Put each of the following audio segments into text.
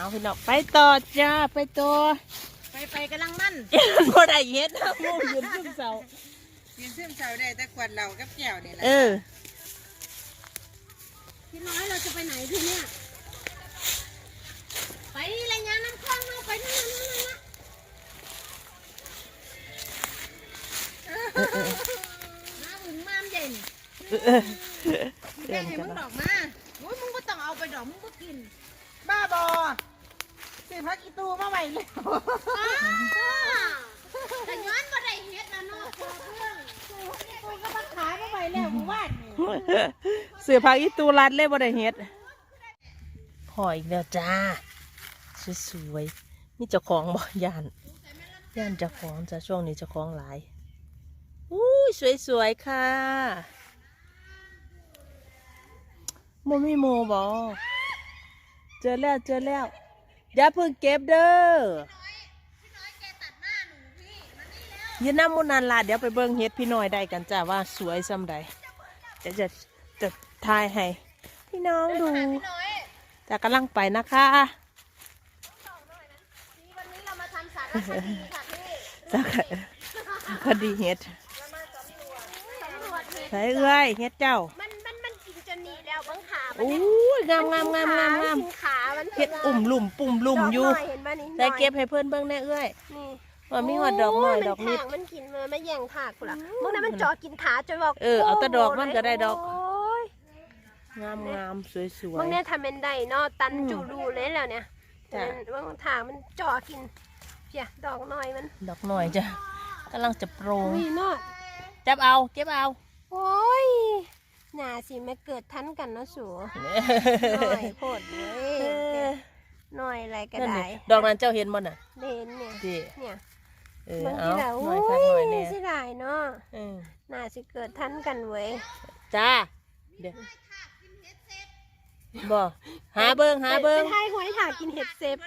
เอาพี่น้องไปต่อจ้าไปต่อไปไปกำลังมั่นบ่ได้เฮ็ดนะงูยืนขึ้นเสายืนซึมเสาได้แต่ขวดเหล้ากับแก้วนี่แหละเออพี่น้อยเราจะไปไหนทีเนี่ยไปรายงานน้ำคลองเราไปนั่นนั่นนั่นนั่นน้าอึ่งมามใหญ่นี่เออแม่ให้มึงดอกมาโอ้ยมึงก็ต้องเอาไปดอกมึงก็กิน บ้าบอสิพักอีตูมาไว้แล้วแต่ย้อนมาได้เฮ็ดนะเนาะพอเพื่อนกูก็มาขายมาไปแล้วหมู่บ้านนี่เสือผักอีตูรัดเลยบ่ได้เฮ็ดพออีกแล้วจ้า สวยๆนี่เจ้าของบ่ย่านย่านเจ้าของจะช่วงนี้เจ้าของหลายอุ้ยสวยๆค่ะโมมีโมบอ เจอแล้วเจอแล้ว อย่าเพิ่งเก็บเด้อยืนน้ำมุนนานลาเดี๋ยวไปเบิ่งเฮ็ดพี่น้อยได้กันจ้าว่าสวยซำใดจะจะจะทายให้ พี่น้องดูจะกำลังไปนะคะวันนี้เรามาทำสารคดีค่ะพี่จากคดีเฮ็ดใส่เอ้ยเฮ็ดเจ้า มันมันมันกินจน หนีแล้วบังขาอู้ยงามงามงามงามงามกินขามันเฮ็ดอุ่มลุ่มปุ่มลุ่มอยู่ดกหน่เห็นป่ะนี่ใส่เก็บให้เพื่อนเบิ่งแน่เอ้ยนี่ว่ามีหอดดอกหน่อยดอกนิดโมันกินมาไม่แย่งถากกูละมึงนั้นมันจ่อกินขาจนบอกเออเอาแต่ดอกมันก็ได้ดอกโอ้ยงามงามสวยสวมึยงเนี่ยทำเป็นได้เนาะตันอืมจูรูเลยแล้วเนี่ยจ้ะแต่บางถางมันจ่อกินเพียดอกหน่อยมันดอกหน่อยจ้ะกำลังจะโปรงอุ้ยเนาะจับเอาเก็บเอา โอ้ยหน่า สิมาเกิดทันกันเนาะสูหน่อยโพดเว้เอยอหน่อยอะไรก็นั่นได้นี่ดอกนั้นเจ้าเห็นบ่น่ะเด่นเนี่ยดิเนี่ยเออบางเอาทีแล้วหน่โอ้อยยคักหน่อยแน่เสิได้เนาะเออน่าสิเกิดทันกันเว้ยจ้าเดี๋ยวบ่หาเบิ่งหาเบิ่งไปไทยหวยถากินเห็ดเซฟ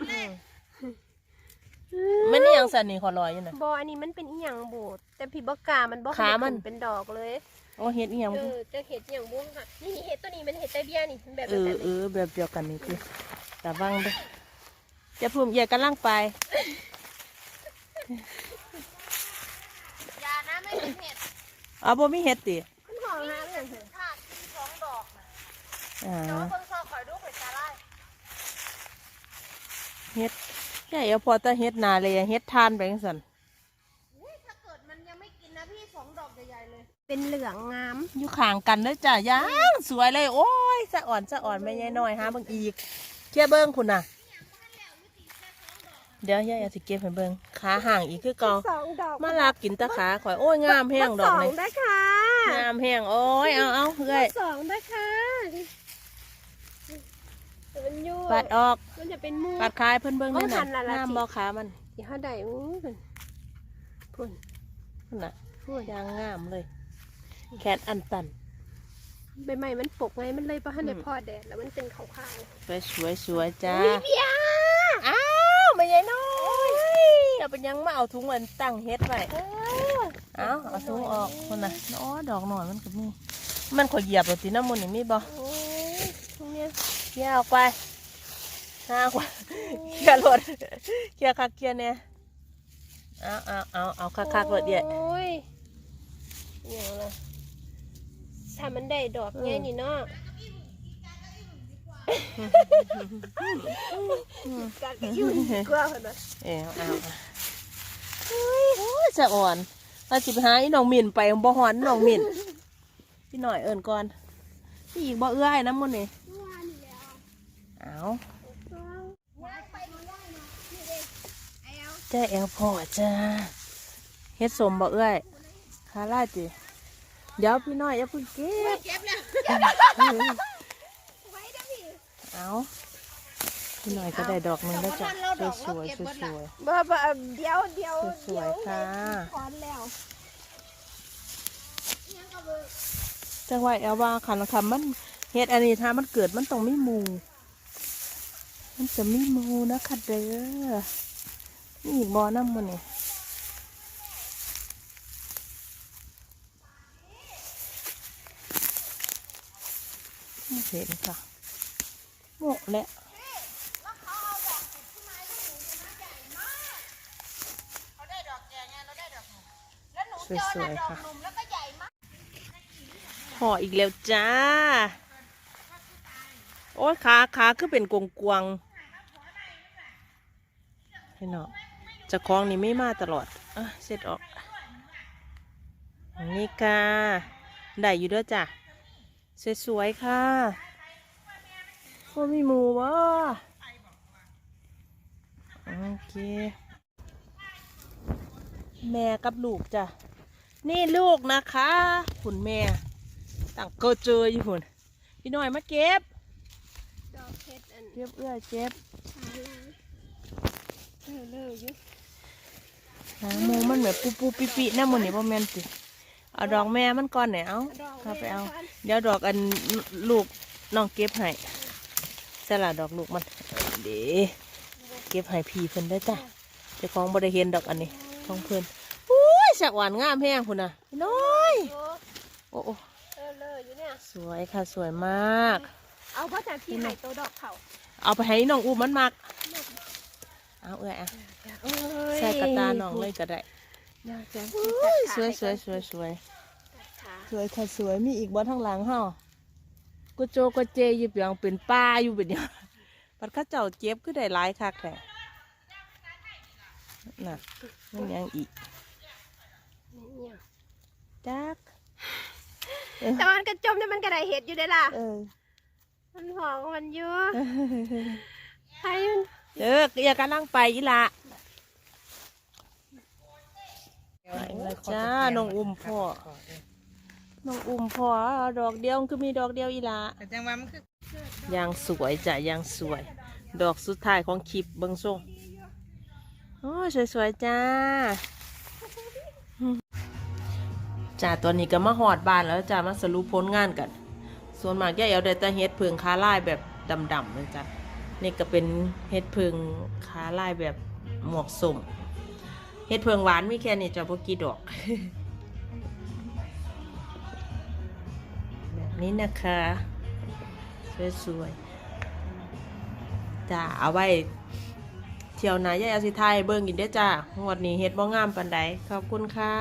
มันนี่ยังสันนี่ขอลอยอยู่น่ะบออันนี้มันเป็นอีหยังโบดแต่พี่บอกกามันบอกขามัน เป็นดอกเลย โอ้เฮ็ดอีหยังเอบ่อจะเห็ดอหย่างบุ้งค่ะนี่นี่เห็ดตัวนี้มันเห็ดไตเบี้ยนี่มันแบบเอแบบอแบบเอนี้อแบบเดียวกันนี่คือแต่วังเด้อจะพุ่มใหญ่กำลังไป ยานะไม่เห็นเห็ดเอาบ่มีเฮ็ดติขึ้นหอมนะไม่เห็นเห็ดถ้าสองดอกนะอ่าแต่ว่าเพิ่งซอคอยดูเผ็ดตาไล่เฮ็ด ใหญ่เอาพอแต่เฮ็ดนาเลยอะเฮ็ดทานไปจังซั่นอุ๊ยถ้าเกิดมันยังไม่กินนะพี่สองดอกใหญ่ๆเลย เป็นเหลืองงามอยู่ข้างกันเด้อจ้ะย่างสวยเลย โอ้ยสะอ่อนสะอ่อนแม่ยายน้อยหาเบิ่งอีกเกี่ยเบิ่งคุณน่ะ เดี๋ยวยายเอาสิเก็บให้เบิ่งขาห่างอีกคือเก่าสองดอกมาลากินแตะขาข่อยโอ้ยงามแห้งดอกสองนี่ได้ค่ะงามแห้งโอ้ยเอาเอาเอ้ยสองได้ค่ะ แต่มันยุ่ปัดออก มันจะเป็นมูปัดคายเพิ่นเบิ่งโอ้นี่ทัน่ะนละละงามจิบ่ขามันเดี๋ยวเขาได้อู้พุ่นพุ่นนั่นน่ะยางงามเลย แขนอันตันใบไม้มันปกไงมันเลยเพราะให้ในอืมพอแดดแล้วมันเป็นขาวสวยสวยสวยจ้าๆวิเบียอ้าวไม่ใหญ่น้อยอย่าเป็นหยังมาเอาถุงมันตั้งเฮ็ดไว้เออเอาเอาถุงออกคนน่ะอ๋อดอกหน่อยมันก็มีมันขอยเหยียบเอาติน้ำมันนี่มีบ่โอ้ยตรงเนี้ยเคลียร์ออกไป ห้ากว่าเคลียร์รถเคลียร์คักเคลียร์เนี่ยเอาเอาเอาเอาคักคักๆรถเดียวโอ้ยอย่างละถ้ามันได้ดอกไงนี่เนาะกัดยุ่นกว่าคนละเออเอาเอาโอ้ยจะอ่อนเราจิบหาอีน้องมินไปบ่หอนน้องมินพี่หน่อยเอิญก่อนพี่อีกบ่เอื้อยน้ำมันนี่เอา จ้าแอลพอจ้าเฮ็ดสมบ่เอื้อยคาร่าจิเดี๋ยวพี่น้อยอย่าเพิ่งเก็บเก็บแล้วเอาพี่หน่อยก็ได้ดอกหนึงแล้วจ้ะสวยสวยสวยบ่บ่เดี๋ยวเดี๋ยวสวยๆค่ะถอนแล้วจังหวะแอลว่าขันคำมันเฮ็ดอันนี้ถ้ามันเกิดมันต้องไม่มู มันจะไม่มูนะคะเด้อ นี่บ่อน้ำมันเนี่ยไม่เห็นค่ะหมดแล้วสวยๆค่ะห่ออีกแล้วจ้า โอ้ยขาขาคือเป็นกวงกวงให้เนา จะคล้าของนี่ไม่มาตลอดอะเสร็จออกนี่ค่ะได้อยู่เด้วยจ้ะสวยๆค่ะว่ามีหมูวะโอเค แม่กับลูกจ้ะ นี่ลูกนะคะคุณแม่ต่างก็เจออยู่หุ่นพี่น้อยมาเก็บดอกเพชรอันเก็บเอื้อยเจ็บเออเลยอยู่ หางหมูมันเหมือนปูปูปิปิๆนะมันนี่บ่แม่นติเอาดอกแม่มันก่อนเนี่ยเอาดอกเข้าไปเอาแม่ก่นเดี๋ยวดอกอันลูกน้องเก็บให้สละดอกลูกมันเดี๋ยวเก็บให้พี่เพิ่นได้อจ้ะเจ้าของบ่ได้เห็นดอกอันนี้ของเพิ่นอุ้ยสักหวานงามแห้งพุ่นน่ะพี่น้อยโอ้โอ้โอ้เออเลยอยู่เนี่ยสวยค่ะสวยมาก เอาพ่อจากที่ไหนตัวดอกเขาเอาไปให้น้องอุ้มมันมัก เอาเอ้ยอะเอ้ยใส่กระตาน้องเลยก็ได้อยากจะสวยสวยสวยสวยสวยค่ะสวยมีอีกบ่ทั้งหลังเฮากุโจกุเจอยู่เปียงเป็นป้าอยู่เป็นเนี่ยปัดเข้าเจ้าเจ็บคือได้หลายคักแท้น่ะมันยังอีกจักแต่มันกระจมเนี่ยมันกระไดเห็ดอยู่ได้ล่ะเออมันหองมันอยู่ให้มัน เด้ออย่ากำลังไปอีหละไปแล้วจ้าน้องอุ้มพ่อน้องอุ้มพ่อเอาดอกเดียวคือมีดอกเดียวอีหละแต่จังว่ามันคือยังสวยจ้ะยังสวย ดอกสุดท้ายของคลิปเบิงส่งโอ้ยสวยๆจ้าจ้าตัวนี้ก็มาหอดบานแล้วจ้ามาสรุปผลงานกัน ส่วนมากแกเอาได้แต่เฮ็ดเพิงคาลายแบบดำๆเลยจ้ะ นี่ก็เป็นเฮ็ดเพิงคาลายแบบหมวกสุ่มเฮ็ดเพิงหวานมีแค่นี้จะพวกกี่ดอก แบบนี้นะคะ สวยๆจ้าเอาไว้เที่ยวหนายายเอาสิไทยเบิ่งกินได้จ้างวดนี้เฮ็ดบ่งามปานใดขอบคุณค่ะ